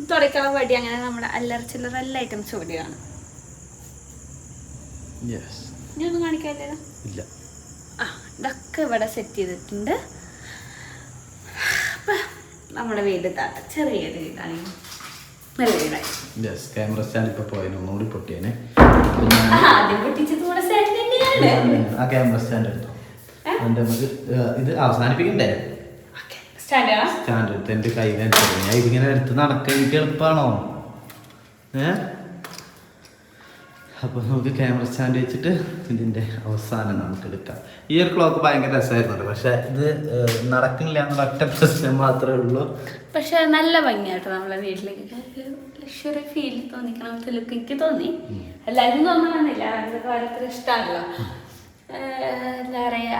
തുടയ്ക്കള വടി അങ്ങനെ നമ്മുടെ അല്ലറ ചില്ലറ എല്ലാ ഐറ്റംസും ഇവിടെയാണ്. ഇല്ല. ആ ഇതൊക്കെ ഇവിടെ സെറ്റ് ചെയ്തിട്ടുണ്ട്. അപ്പം നമ്മുടെ വീട് ചെറിയൊരു വീടാണ്. നല്ല വീടായി. യെസ് ക്യാമറ സ്റ്റാൻഡ് ഇപ്പോൾ പോയതിന് ഒന്നുകൂടി പൊട്ടിയേനെ. ആദ്യം പൊട്ടിച്ചത് കൂടെ സെറ്റ് തന്നെയാണ്. ആ ക്യാമറ സ്റ്റാൻഡ് എടുത്തോ എന്നിട്ട് നമുക്ക് ഇത് അവസാനിപ്പിക്കണ്ടേ? സ്റ്റാൻഡ് എടുത്ത് എന്റെ ഞാൻ ഇതിങ്ങനെ എടുത്ത് നടക്കാൻ എനിക്ക് എളുപ്പമാണോ ഏ? അപ്പോൾ നമുക്ക് ക്യാമറ സ്റ്റാൻഡ് വെച്ചിട്ട് ഇതിന്റെ അവസാനം നമുക്ക് എടുക്കാം. ഈ ഒരു ക്ലോക്ക് ഭയങ്കര രസമായിരുന്നുണ്ട് പക്ഷെ ഇത് നടക്കുന്നില്ല എന്നുള്ള ഒറ്റ പ്രശ്നം മാത്രമേ ഉള്ളൂ. പക്ഷെ നല്ല ഭംഗിയാട്ടോ നമ്മളെ വീട്ടിലേക്ക്. ലക്ഷറി ഫീൽ തോന്നിക്കണം ലുക്ക് എനിക്ക് തോന്നി. എല്ലാവരും തോന്നണമെന്നില്ല ഓരോരുത്തർ ഇഷ്ടമാണല്ലോ എന്താ പറയാ?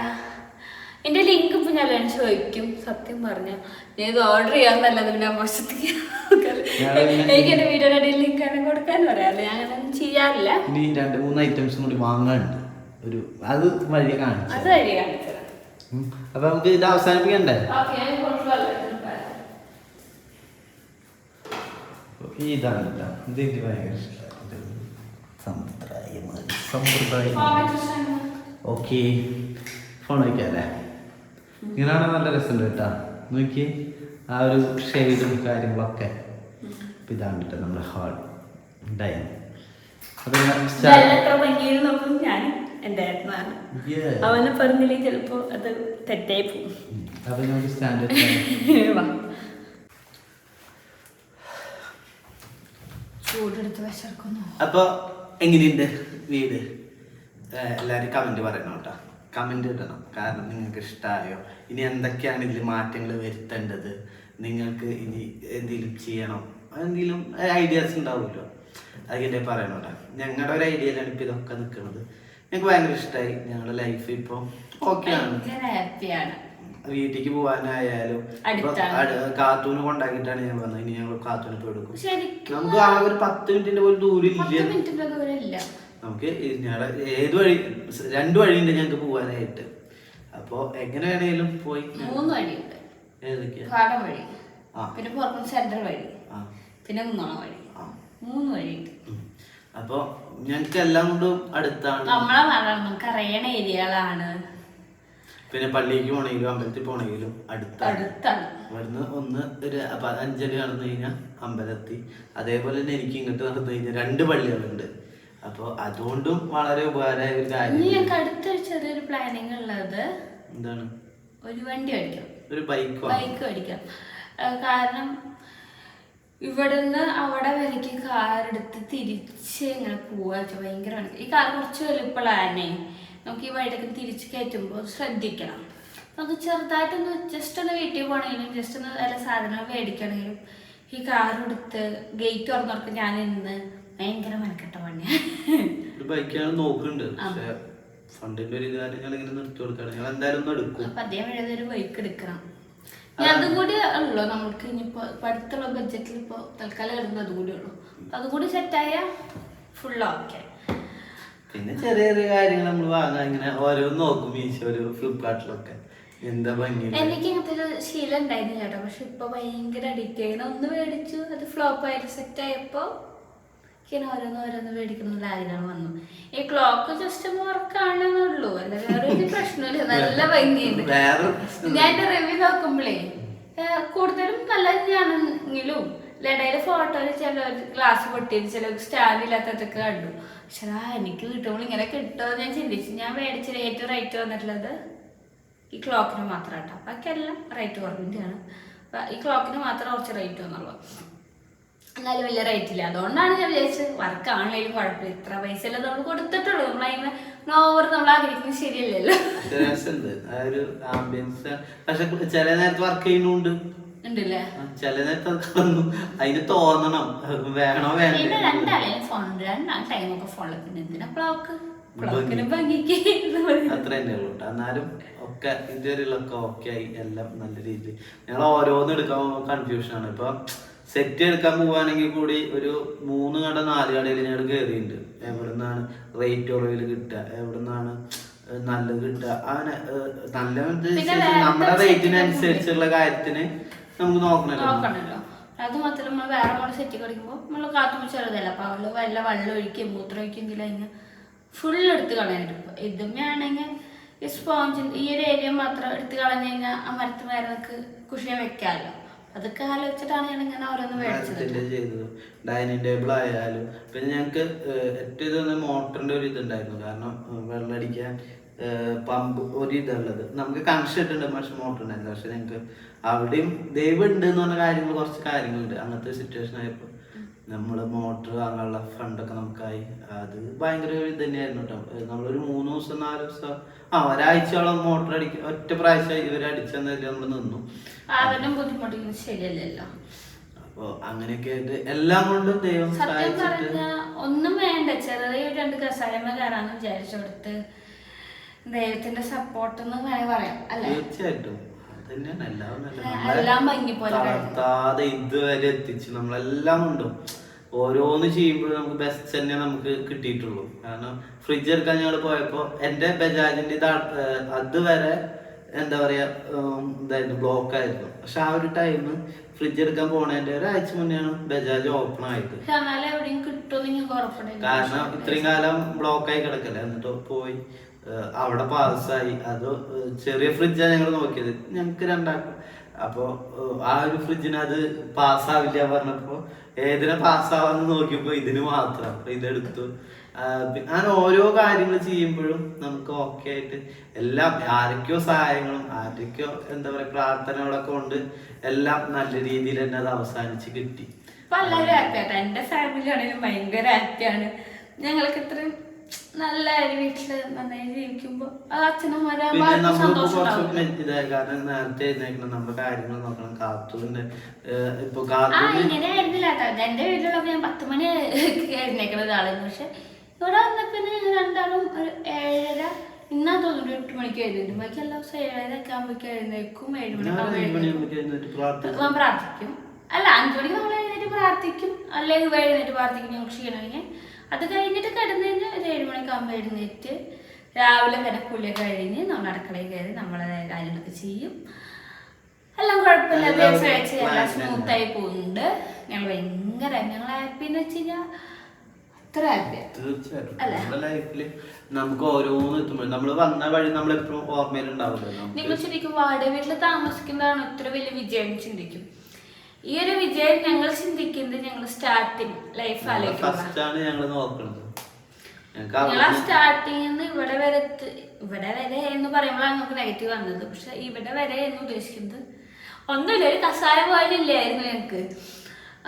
എന്റെ ലിങ്ക് ഇപ്പം ഞാൻ ചോദിക്കും. സത്യം പറഞ്ഞു. ഞാൻ ഇത് ഓർഡർ ചെയ്യാൻ നല്ലത് പിന്നെ മോശത്തേക്ക് എനിക്ക് വീഡിയോയുടെ ഇടയിൽ ലിങ്ക് ആണ് കൊടുക്കാൻ പറയാറില്ല ഞാൻ അങ്ങനെ ചെയ്യാറില്ല. ഇനി രണ്ട് മൂന്ന് ഐറ്റംസും കൂടി വാങ്ങാനുണ്ട്. ഒരു അത് വഴി കാണിച്ചു അത് വഴി കാണിച്ചു അപ്പൊ നമുക്ക് ഇത് അവസാനിപ്പിക്കണ്ടേ. ഇതാണ് ഇത്. എനിക്ക് ഭയങ്കര സമ്പ്രദായം. ഓക്കെ. ഫോൺ വയ്ക്കാല്ലേ ഇങ്ങനെയാണ് നല്ല രസമുണ്ട് കേട്ടോ. നോക്കി ആ ഒരു ഷെയ്ഡും കാര്യങ്ങളൊക്കെ. അപ്പൊ ഇതാണ് കേട്ടോ നമ്മുടെ ഹാൾ ഡൈനിങ് അപ്പൊ അവനെ ചിലപ്പോ അത് തെറ്റായി പോകും. [LAUGHS] എങ്ങനെയുണ്ട് വീട്? എല്ലാരും കമന്റ് പറയണം കേട്ടോ. കമന്റ് ഇടണം. കാരണം നിങ്ങൾക്ക് ഇഷ്ടമായോ ഇനി എന്തൊക്കെയാണ് ഇതിൽ മാറ്റങ്ങൾ വരുത്തേണ്ടത്? നിങ്ങൾക്ക് ഇനി എന്തെങ്കിലും ചെയ്യണം? എന്തെങ്കിലും ഐഡിയാസ് ഉണ്ടാവുമല്ലോ. അതിന്റെ പറയണോട്ടെ ഞങ്ങളുടെ ഒരു ഐഡിയയിലാണ് ഇപ്പം ഇതൊക്കെ നിൽക്കുന്നത് ഞങ്ങൾക്ക് ഭയങ്കര ഇഷ്ടമായി ഞങ്ങളുടെ ലൈഫ് ഇപ്പോൾ ഓക്കെയാണ് വീട്ടിലേക്ക് പോകാനായാലും കാത്തൂന് കൊണ്ടാക്കിയിട്ടാണ് ഞാൻ വന്നത്. ഇനി ഞങ്ങൾ കാത്തൂന് പോയി എടുക്കും. നമുക്ക് ആ ഒരു പത്ത് മിനിറ്റിന്റെ പോലും ദൂരം ഇല്ല നമുക്ക് ഞങ്ങളുടെ ഏത് വഴി രണ്ട് വഴിയുണ്ട് ഞങ്ങൾക്ക് പോകാനായിട്ട് അപ്പോൾ എങ്ങനെ വേണേലും പോയി. മൂന്ന് വഴിയുണ്ട്. ഏതൊക്കെയാ? ആ. പിന്നെ സെൻട്രൽ വഴി. ആ. പിന്നെ മുന്നോളം വഴി. മൂന്ന് വഴിയുണ്ട് അപ്പൊ ഞങ്ങൾക്ക് എല്ലാം കൊണ്ടും അടുത്താണ്. നമ്മളെ നമുക്ക് അറിയണ ഏരിയകളാണ്. പിന്നെ പള്ളിക്ക് പോണെങ്കിലും അമ്പലത്തിൽ പോണെങ്കിലും അടുത്താണ്. അടുത്താണ്. ഇവിടുന്ന് ഒന്ന് ഒരു അഞ്ചടി നടന്നു കഴിഞ്ഞാൽ അമ്പലത്തി. അതേപോലെ തന്നെ എനിക്ക് ഇങ്ങോട്ട് നടന്നു കഴിഞ്ഞാൽ രണ്ട് പള്ളികളുണ്ട്. അപ്പോൾ അതുകൊണ്ടും വളരെ ഉപകാരമായ ഒരു കാര്യം. ഞങ്ങൾക്ക് അടുത്തൊരു ചെറിയൊരു പ്ലാനിങ് ഉള്ളത് എന്താണ്? ഒരു വണ്ടി ഓടിക്കാം. ഒരു ബൈക്ക് ബൈക്ക് ഓടിക്കാം. കാരണം ഇവിടുന്ന് അവിടെ വരയ്ക്ക് കാർ എടുത്ത് തിരിച്ച് ഇങ്ങനെ പോവാ വെച്ചാൽ ഭയങ്കര ഈ കാർ കുറച്ച് വലുപ്പമുള്ളതന്നെ നമുക്ക് ഈ വഴിയൊക്കെ തിരിച്ച് കയറ്റുമ്പോൾ ശ്രദ്ധിക്കണം. നമുക്ക് ചെറുതായിട്ടൊന്ന് ജസ്റ്റ് ഒന്ന് വീട്ടിൽ പോകണമെങ്കിലും ജസ്റ്റ് ഒന്ന് നല്ല സാധനങ്ങൾ മേടിക്കണമെങ്കിലും ഈ കാർ എടുത്ത് ഗേറ്റ് തുറന്നവർക്ക് ഞാൻ ഇന്ന് ഭയങ്കര മനക്കെട്ട പണിയാണ് അപ്പൊ അതേ വഴി ഒരു ബൈക്ക് എടുക്കണം. അതും കൂടി ഉള്ളു നമുക്ക് ഇനിയിപ്പോ ഇപ്പൊ അടുത്തുള്ള ബഡ്ജറ്റിൽ ഇപ്പോ തൽക്കാലം ഇടുന്നത് അതും കൂടി ഉള്ളു. അതും കൂടി സെറ്റായ ഫുൾ ഓക്കെ പിന്നെ ചെറിയ ചെറിയ കാര്യങ്ങൾ നമ്മൾ വാങ്ങാൻ ഇങ്ങനെ ഓരോന്ന് നോക്കും മീശോ ഫ്ലിപ്കാർട്ടിലൊക്കെ. എന്താ ഭംഗി? എനിക്ക് ഇങ്ങനത്തെ ഒരു ശീലം ഉണ്ടായിരുന്നു ചേട്ടാ പക്ഷെ ഇപ്പൊ ഭയങ്കര അഡിക്റ്റ് ആയിരുന്നു ഒന്ന് മേടിച്ചു അത് ഫ്ലോപ്പ് ആയിട്ട് സെറ്റ് ആയപ്പോ ഇങ്ങനെ ഓരോന്ന് ഓരോന്ന് മേടിക്കുന്ന ആഗ്രഹം വന്നു. ഈ ക്ലോക്ക് ജസ്റ്റ് വർക്കാണെന്നുള്ളൂ അല്ല വേറെ ഒരു പ്രശ്നമില്ല നല്ല ഭംഗിയുണ്ട്. ഞാൻ എന്റെ റിവ്യൂ നോക്കുമ്പോഴേ കൂടുതലും നല്ല തന്നെയാണെങ്കിലും ഇടയിൽ ഫോട്ടോയിൽ ചില ഗ്ലാസ് പൊട്ടിയത് ചില സ്റ്റാൻഡ് ഇല്ലാത്തതൊക്കെ കണ്ടു. പക്ഷെ ആ എനിക്ക് കിട്ടുമ്പോൾ ഇങ്ങനെ കിട്ടുമോ ഞാൻ ചിന്തിച്ചു. ഞാൻ മേടിച്ച ഏറ്റവും റേറ്റ് വന്നിട്ടുള്ളത് ഈ ക്ലോക്കിന് മാത്രം കേട്ടോ ബാക്കിയെല്ലാം റേറ്റ് കുറവിന്റെയാണ്. ഈ ക്ലോക്കിന് മാത്രം കുറച്ച് റേറ്റ് വന്നുള്ളൂ. എന്നാലും വലിയ റേറ്റ് ഇല്ല. അതുകൊണ്ടാണ് ഞാൻ വിചാരിച്ചത് വർക്ക് ആണെങ്കിലും കുഴപ്പമില്ല. ഇത്ര പൈസ അല്ലേ നമ്മൾ കൊടുത്തിട്ടുള്ളൂ. നമ്മൾ അതിന് നോവർ നമ്മൾ ആഗ്രഹിക്കുന്നത് ശരിയല്ലല്ലോ. പക്ഷെ ചില നേരത്ത് വർക്ക് ചെയ്യുന്നുണ്ട്. ചില നേരത്ത് അതിന് തോന്നണം. വേണോ ഫോൺ രണ്ടാം ടൈമൊക്കെ ഫോണിൽ പിന്നെ എന്തിനാ. അത്ര തന്നെ ഉള്ളൂ എന്നാലും ഒക്കെ ഇന്ത്യയിലൊക്കെ ഓക്കെ ആയി. എല്ലാം നല്ല രീതിയിൽ. ഞങ്ങൾ ഓരോന്ന് എടുക്കാൻ കൺഫ്യൂഷൻ ആണ്. ഇപ്പൊ സെറ്റ് എടുക്കാൻ പോവാണെങ്കിൽ കൂടി ഒരു മൂന്ന് കട നാല് കടയിൽ ഞങ്ങൾ കയറിയിട്ടുണ്ട് എവിടെ നിന്നാണ് റേറ്റ് കുറവിൽ കിട്ടുക? എവിടെ നിന്നാണ് നല്ലത് കിട്ടുക? അങ്ങനെ നല്ല നമ്മുടെ റേറ്റിനനുസരിച്ചുള്ള കാര്യത്തിന് നമുക്ക് നോക്കണല്ലോ. അത് മാത്രം നമ്മൾ വേറെ മോളെ സെറ്റ് കളിക്കുമ്പോൾ നമ്മൾ കാത്തുമ്പോൾ ചെറുതല്ല അപ്പോൾ അവൾ വല്ല വെള്ളം ഒഴിക്കും മൂത്രം ഒഴിക്കുമെങ്കിൽ അതിന് ഫുൾ എടുത്ത് കളയാനായിട്ട് ഇതുമ്മേ ആണെങ്കിൽ ഈ സ്പോഞ്ചിന്റെ ഈ ഒരു ഏരിയ മാത്രം എടുത്ത് കളഞ്ഞു കഴിഞ്ഞാൽ ആ മരത്ത് വേറെ നമുക്ക് കുഷിയെ വെക്കാമല്ലോ. അതൊക്കെ ആലോചിച്ചിട്ടാണ് ഞാൻ ഇങ്ങനെ ഓരോന്ന് മേടിച്ചത് ചെയ്തത്. ഡൈനിങ് ടേബിൾ ആയാലും പിന്നെ ഞങ്ങൾക്ക് ഏറ്റവും ഇതൊന്ന് മോട്ടറിന്റെ ഒരു ഇതുണ്ടായിരുന്നു. കാരണം വെള്ളം വെള്ളമടിക്കാൻ പമ്പ് ഒരു ഇതുള്ളത് നമുക്ക് കണക്ഷൻ ഇട്ടുണ്ട് പക്ഷെ മോട്ടർ ഉണ്ടായിരുന്നു പക്ഷെ ഞങ്ങൾക്ക് അവിടെയും ദൈവം ഉണ്ട് എന്ന് പറഞ്ഞ കാര്യങ്ങൾ കുറച്ച് കാര്യങ്ങളുണ്ട്. അങ്ങനത്തെ സിറ്റുവേഷൻ ആയപ്പോൾ നമ്മൾ മോട്ടർ വാങ്ങാനുള്ള ഫണ്ടൊക്കെ നമുക്കായി. അത് ഭയങ്കര ഇത് തന്നെയായിരുന്നു കേട്ടോ നമ്മളൊരു മൂന്ന് ദിവസം നാല് ദിവസം ആ ഒരാഴ്ചയോളം മോട്ടർ അടിക്ക ഒറ്റ പ്രാവശ്യം ഇവർ അടിച്ചെന്നതിൽ നമ്മൾ നിന്നു. ബുദ്ധിമുട്ടിക്കുന്നത് ശരിയല്ലല്ലോ. അപ്പോ അങ്ങനെയൊക്കെ ആയിട്ട് എല്ലാം കൊണ്ടും ദൈവം ഒന്നും വേണ്ട. ചെറിയ രണ്ട് കസായമ കയറാന്ന് വിചാരിച്ചു. കൊടുത്ത് ദൈവത്തിന്റെ സപ്പോർട്ട് എന്ന് പറയാം. തീർച്ചയായിട്ടും. തന്നെയാണ് എല്ലാം. തളർത്താതെ ഇതുവരെ എത്തിച്ചു നമ്മളെല്ലാം ഉണ്ടോ. ഓരോന്ന് ചെയ്യുമ്പോഴും നമുക്ക് ബെസ്റ്റ് തന്നെ നമുക്ക് കിട്ടിയിട്ടുള്ളൂ. കാരണം ഫ്രിഡ്ജ് എടുക്കാൻ ഞങ്ങൾ പോയപ്പോ എന്റെ ബജാജിന്റെ ഇത് അതുവരെ എന്താ പറയാ ഇതായിരുന്നു ബ്ലോക്ക് ആയിരുന്നു. പക്ഷെ ആ ഒരു ടൈം ഫ്രിഡ്ജ് എടുക്കാൻ പോണതിന്റെ ഒരാഴ്ച മുന്നെയാണ് ബജാജ് ഓപ്പൺ ഉറപ്പുണ്ടായിരുന്നു കാരണം ഇത്രയും കാലം ബ്ലോക്ക് ആയി കിടക്കല്ലേ. എന്നിട്ട് പോയി. അവിടെ പാസ്സായി. അത് ചെറിയ ഫ്രിഡ്ജാണ് ഞങ്ങൾ നോക്കിയത്. ഞങ്ങൾക്ക് രണ്ടാക്കും. അപ്പോ ആ ഒരു ഫ്രിഡ്ജിന് അത് പാസ്സാവില്ല പറഞ്ഞപ്പോ ഏതിനെ പാസ്സാവാന്ന് നോക്കിയപ്പോ ഇതിന് മാത്രം. ഇതെടുത്തു. അങ്ങനെ ഓരോ കാര്യങ്ങൾ ചെയ്യുമ്പോഴും നമുക്ക് ഓക്കെ ആയിട്ട് എല്ലാം ആരൊക്കെയോ സഹായങ്ങളും ആരൊക്കെയോ എന്താ പറയാ പ്രാർത്ഥനകളൊക്കെ കൊണ്ട് എല്ലാം നല്ല രീതിയിൽ തന്നെ അത് അവസാനിച്ച് കിട്ടി. എല്ലാവരും ഹാപ്പിയാട്ടോ എന്റെ ഫാമിലി ആണെങ്കിലും ഭയങ്കര ഹാപ്പിയാണ് ഞങ്ങൾക്ക് ഇത്രയും നല്ല വീട്ടിൽ നന്നായി ജീവിക്കുമ്പോ കാരണം നേരത്തെ എഴുന്നേക്കണം നമ്മുടെ കാര്യങ്ങൾ നോക്കണം. കാത്തൂന്റെ ഇപ്പൊ ഇങ്ങനെ ആയിരുന്നില്ല എന്റെ വീട്ടിലൊക്കെ ഞാൻ പത്ത് മണി [LAUGHS] എഴുന്നേക്കുന്ന ഒരാളായിരുന്നു പക്ഷെ ഇവിടെ വന്നപ്പോ ഞങ്ങൾ രണ്ടാളും ഒരു ഏഴര ഇന്നാ തോന്നുന്നു എട്ട് മണിക്ക് എഴുന്നേറ്റും ബാക്കി എല്ലാ ദിവസവും ഏഴര ഒക്കെ ആകുമ്പോഴേക്കും എഴുന്നേക്കും ഏഴ് പ്രാർത്ഥിക്കും. അല്ല അഞ്ചു മണിക്ക് നമ്മൾ എഴുന്നേറ്റ് പ്രാർത്ഥിക്കും. അല്ലെങ്കിൽ എഴുന്നേറ്റ് പ്രാർത്ഥിക്കും. ഞങ്ങൾ ക്ഷീണമെങ്കിൽ അത് കഴിഞ്ഞിട്ട് കിടന്നു കഴിഞ്ഞാൽ ഒരു ഏഴ് മണിക്ക് ആകുമ്പോൾ എഴുന്നേറ്റ് രാവിലെ കുളിയൊക്കെ കഴിഞ്ഞ് നമ്മൾ അടുക്കളയിൽ കയറി നമ്മളെ കാര്യങ്ങളൊക്കെ ചെയ്യും. എല്ലാം കുഴപ്പമില്ല. വെച്ച് എല്ലാം സ്മൂത്തായി പോകുന്നുണ്ട് ഞങ്ങൾ ഭയങ്കര ഞങ്ങൾ ഹാപ്പി എന്ന് വെച്ച് കഴിഞ്ഞാൽ തീർച്ചയായിട്ടും. ലൈഫിൽ നമുക്ക് ഓരോന്ന് എത്തുമ്പോൾ നമ്മൾ വന്ന വഴി നമ്മൾ എപ്പോഴും ഓർമ്മയിലുണ്ടാവില്ല നിങ്ങൾ ശരിക്കും വാടക വീട്ടിൽ താമസിക്കുന്നതാണ് ഇത്ര വലിയ വിജയം ചിന്തിക്കും. ഈ ഒരു വിജയം ഞങ്ങൾ ചിന്തിക്കുന്നത് ഞങ്ങൾ സ്റ്റാർട്ടിങ് ലൈഫ് ആലോചിക്കുന്നത് ഫസ്റ്റ് ആണ് ഞങ്ങൾ നോക്കുന്നത്. ഞങ്ങൾക്ക് ഞങ്ങൾ ആ സ്റ്റാർട്ടിങ്ങിൽ നിന്ന് ഇവിടെ വരെ ഇവിടെ വരെ എന്ന് പറയുമ്പോൾ നമുക്ക് നെഗറ്റീവ് വന്നത്. പക്ഷെ ഇവിടെ വരെ എന്ന് ഉദ്ദേശിക്കുന്നത് ഒന്നുമില്ല ഒരു കസായ പോലും ഇല്ലായിരുന്നു ഞങ്ങൾക്ക്.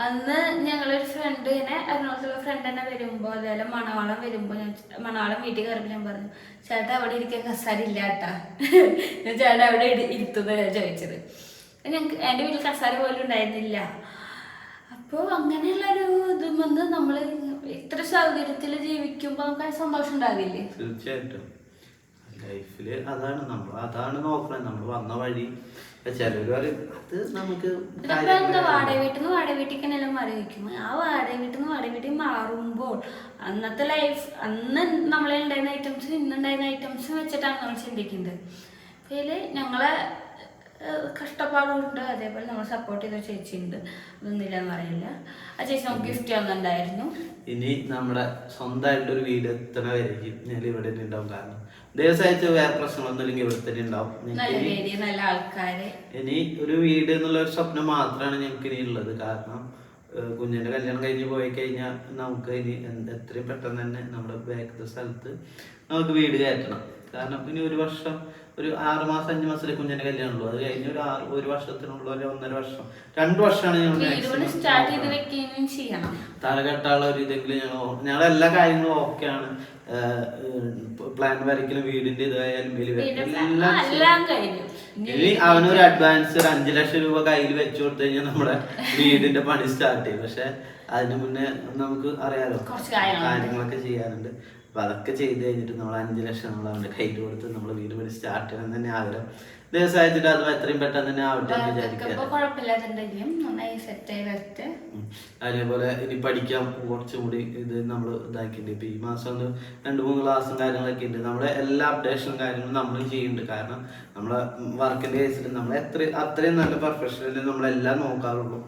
അന്ന് ഞങ്ങളൊരു ഫ്രണ്ട് ഇങ്ങനെ എറണാകുളത്തുള്ള ഫ്രണ്ട് തന്നെ വരുമ്പോൾ അതേപോലെ മണവാളം വരുമ്പോൾ ഞാൻ മണവാളം വീട്ടിൽ കയറുമ്പോൾ ഞാൻ പറഞ്ഞു ചേട്ടാ അവിടെ ഇരിക്കാൻ കസാര ഇല്ല കേട്ടാ [LAUGHS] ഞാൻ ചേട്ടാ അവിടെ ഇരുത്തുന്നതാണ് ചോദിച്ചത്. ഞങ്ങൾക്ക് എന്റെ വീട്ടിൽ കസാര പോലും ഉണ്ടായിരുന്നില്ല. അപ്പോൾ അങ്ങനെയുള്ളൊരു ഇത് വന്ന് നമ്മൾ ഇത്ര സൗകര്യത്തിൽ ജീവിക്കുമ്പോൾ നമുക്ക് സന്തോഷം ഉണ്ടാകില്ലേ തീർച്ചയായിട്ടും. ലൈഫിൽ അതാണ് നമ്മൾ അതാണ് നോക്കണത്. നമ്മൾ വന്ന വഴി ചിലര് പറയും അത് നമുക്ക് വാടക വീട്ടിൽ നിന്ന് വാടക തന്നെ മാറി വയ്ക്കും ആ വാടക വീട്ടിൽ നിന്ന് വാടക വീട്ടിൽ മാറുമ്പോൾ അന്നത്തെ ലൈഫ് അന്ന് നമ്മളെ ഉണ്ടായിരുന്ന ഐറ്റംസ് ഇന്നുണ്ടായിരുന്ന ഐറ്റംസ് വെച്ചിട്ടാണ് നമ്മൾ ചിന്തിക്കുന്നത്. അതിൽ ഞങ്ങളെ കഷ്ടപ്പാടുണ്ട്. അതേപോലെ നമ്മൾ സപ്പോർട്ട് ചെയ്ത ചേച്ചിയുണ്ട്. അതൊന്നുമില്ല എന്ന് പറയില്ല. ആ ചേച്ചി നമുക്ക് ഗിഫ്റ്റ് തന്നിട്ടുണ്ടായിരുന്നു ഇനി നമ്മുടെ സ്വന്തമായിട്ട് ഒരു വീട് എത്തണ ഞാൻ ഇവിടെ തന്നെ ഉണ്ടാവും. കാരണം ദിവസം അയച്ച വേറെ പ്രശ്നങ്ങളൊന്നും ഇല്ലെങ്കിൽ ഇവിടെ തന്നെ ഉണ്ടാവും. നല്ല നല്ല ആൾക്കാര്. ഇനി ഒരു വീട് എന്നുള്ള ഒരു സ്വപ്നം മാത്രമാണ് ഞങ്ങൾക്ക് ഇനി ഉള്ളത്. കാരണം കുഞ്ഞിന്റെ കല്യാണം കഴിഞ്ഞ് പോയി കഴിഞ്ഞാൽ നമുക്ക് ഇനി എത്രയും പെട്ടെന്ന് തന്നെ നമ്മുടെ ബാക്കത്തെ സ്ഥലത്ത് നമുക്ക് വീട് കയറ്റണം. കാരണം ഇനി ഒരു വർഷം ഒരു ആറ് മാസം അഞ്ച് മാസത്തിലെ കുഞ്ഞിന്റെ കല്യാണമുള്ളൂ അത് കഴിഞ്ഞ ഒരു ആറ് ഒരു വർഷത്തിനുള്ള ഒരു ഒന്നര വർഷം. രണ്ട് വർഷമാണ് ഞങ്ങൾ തലകെട്ടാനുള്ള ഒരു ഇതെങ്കിലും ഞങ്ങൾ ഞങ്ങൾ എല്ലാ കാര്യങ്ങളും ഓക്കെ ആണ് പ്ലാൻ വരയ്ക്കലും വീടിന്റെ ഇതായാലും ഇനി അവനൊരു അഡ്വാൻസ് ഒരു അഞ്ചു ലക്ഷം രൂപ കയ്യിൽ വെച്ചു കൊടുത്തു കഴിഞ്ഞാൽ നമ്മുടെ വീടിന്റെ പണി സ്റ്റാർട്ട് ചെയ്യും. പക്ഷെ അതിനു മുന്നേ നമുക്ക് അറിയാലോ. കാര്യങ്ങളൊക്കെ ചെയ്യാനുണ്ട്. അപ്പൊ അതൊക്കെ ചെയ്ത് കഴിഞ്ഞിട്ട് നമ്മൾ അഞ്ചു ലക്ഷം നമ്മൾ അവന്റെ കയ്യിൽ കൊടുത്ത് നമ്മൾ വീട് പണി സ്റ്റാർട്ട് ചെയ്യണം തന്നെ ആഗ്രഹം. ദിവസം അയച്ചിട്ട് അത് എത്രയും പെട്ടെന്ന് തന്നെ ആവട്ടെ എന്ന്. അതേപോലെ ഇനി പഠിക്കാൻ കുറച്ചും കൂടി ഇത് നമ്മൾ ഇതാക്കിണ്ട് ഇപ്പൊ ഈ മാസം ഒന്ന് രണ്ട് മൂന്ന് ക്ലാസ്സും കാര്യങ്ങളൊക്കെ ഉണ്ട്. നമ്മളെ എല്ലാ അപ്ഡേഷനും കാര്യങ്ങളും നമ്മൾ ചെയ്യുന്നുണ്ട്. കാരണം നമ്മളെ വർക്കിന്റെ കേസിൽ നമ്മൾ എത്ര അത്രയും നല്ല പ്രൊഫഷണലി നമ്മളെല്ലാം നോക്കാറുള്ളൂ.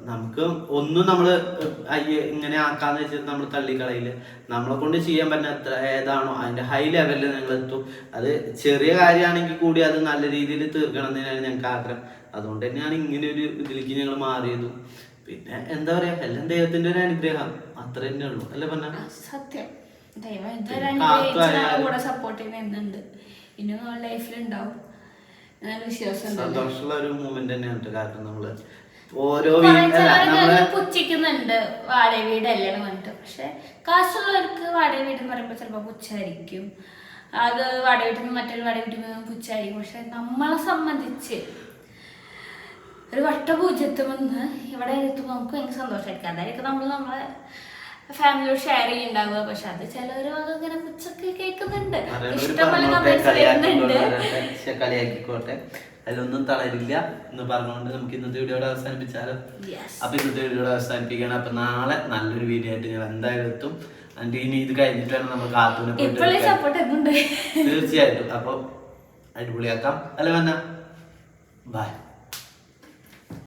നമുക്ക് ഒന്നും നമ്മൾ അയ്യ ഇങ്ങനെ ആക്കാന്ന് വെച്ചിട്ട് നമ്മൾ തള്ളിക്കളയില്ല? നമ്മളെ കൊണ്ട് ചെയ്യാൻ പറ്റുന്ന എത്ര ഏതാണോ അതിന്റെ ഹൈ ലെവലിൽ നിങ്ങൾ എത്തും. അത് ചെറിയ കാര്യമാണെങ്കിൽ കൂടി അത് നല്ല രീതിയിൽ തീർക്കണം എന്നതിനാണ് ഞങ്ങൾക്ക് ആഗ്രഹം. അതുകൊണ്ട് തന്നെയാണ് ഇങ്ങനെ ഒരു ഇതിലേക്ക് ഞങ്ങൾ മാറിയതും. പിന്നെ എന്താ പറയാ എല്ലാം ദൈവത്തിന്റെ ഒരു അനുഗ്രഹം. അത്ര തന്നെ ഉള്ളൂ. അല്ലേ പറഞ്ഞ സത്യം. സപ്പോർട്ട് ചെയ്യുന്നുണ്ട് സന്തോഷമുള്ള ഒരു മൂമെന്റ് തന്നെയാണ്. കാരണം നമ്മൾ. ഓരോ പുച്ഛിക്കുന്നുണ്ട് വാടക വീടല്ലേ പറഞ്ഞിട്ട്. പക്ഷെ കാശുള്ളവർക്ക് വാടക വീട് എന്ന് പറയുമ്പോൾ ചിലപ്പോൾ പുച്ഛായിരിക്കും. അത് വാടക വീട്ടിൽ നിന്ന് മറ്റൊരു വാടക വീട്ടിൽ നിന്ന് പുച്ഛായിരിക്കും. പക്ഷെ നമ്മളെ സംബന്ധിച്ച് ഒരു വട്ടപൂജ്യത്വമെന്ന് ഇവിടെ എത്തുമ്പോൾ നമുക്ക് ഭയങ്കര സന്തോഷമായിരിക്കും അതായിരിക്കും നമ്മൾ നമ്മളെ ഫാമിലിയോട് ഷെയർ ചെയ്യുന്നുണ്ടാവുക പക്ഷെ അത് ചിലവർ അതങ്ങനെ പുച്ഛൊക്കെ കേൾക്കുന്നുണ്ട്. ഇഷ്ടംപോലെ കമന്റ്സ് വരുന്നുണ്ട്. അതിലൊന്നും തളരില്ല എന്ന് പറഞ്ഞുകൊണ്ട് നമുക്ക് ഇന്നത്തെ വീഡിയോ അവസാനിപ്പിച്ചാലോ? Yes. അപ്പൊ ഇന്നത്തെ വീഡിയോ അവസാനിപ്പിക്കണം അപ്പൊ നാളെ നല്ലൊരു വീഡിയോ ആയിട്ട് ഞാൻ എന്തായാലും എത്തും. എന്നിട്ട് ഇനി ഇത് കഴിഞ്ഞിട്ട് വേണം നമ്മൾ കാത്തൂനെ തീർച്ചയായിട്ടും. അപ്പൊ അടിപൊളിയാക്കാം. അല്ല വന്ന? ബൈ